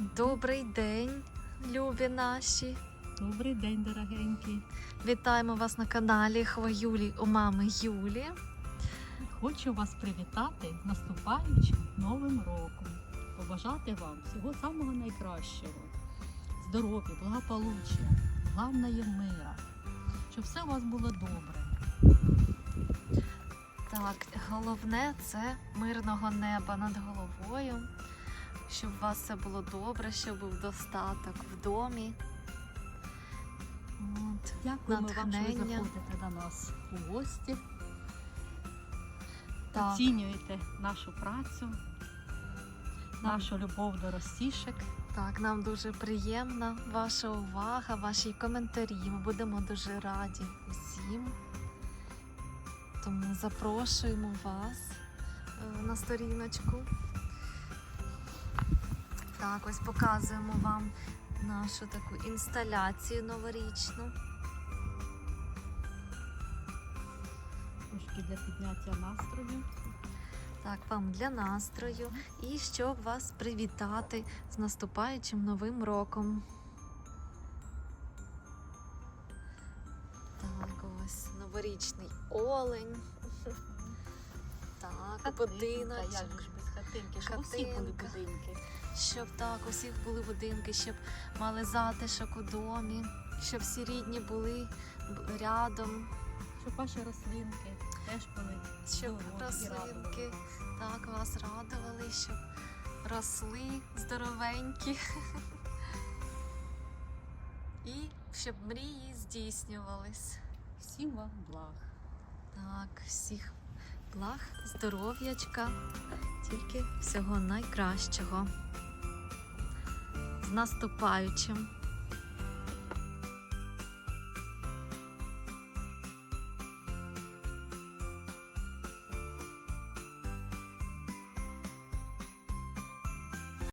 Добрий день, любі наші. Добрий день, дорогенькі. Вітаємо вас на каналі Хвоюлі у мами Юлі. Хочу вас привітати наступаючим новим роком. Побажати вам всього самого найкращого. Здоров'я, благополуччя, головне мира. Щоб все у вас було добре. Так, головне це мирного неба над головою, щоб у вас все було добре, щоб був достаток в домі. От. Дякуємо вам, що ви заходите до нас у гості, Так. оцінюєте нашу працю, нашу любов до ростішек. Так, нам дуже приємна ваша увага, ваші коментарі. Ми будемо дуже раді усім. Тому запрошуємо вас е, на сторіночку. Так, ось показуємо вам нашу таку інсталяцію новорічну. Трошки для підняття настрою. Так, вам для настрою і щоб вас привітати з наступаючим новим роком. Так, ось новорічний олень. Так, будиночок. Як ж без хатинки, щоб усі були будинки. Щоб так, у всіх були будинки, щоб мали затишок у домі, щоб всі рідні були рядом, Щоб ваші рослинки теж були щоб здорові рослинки так вас радували, щоб росли здоровенькі. І щоб мрії здійснювались. Всім вам благ. Так, всіх благ, здоров'ячка, тільки всього найкращого. Наступаючим!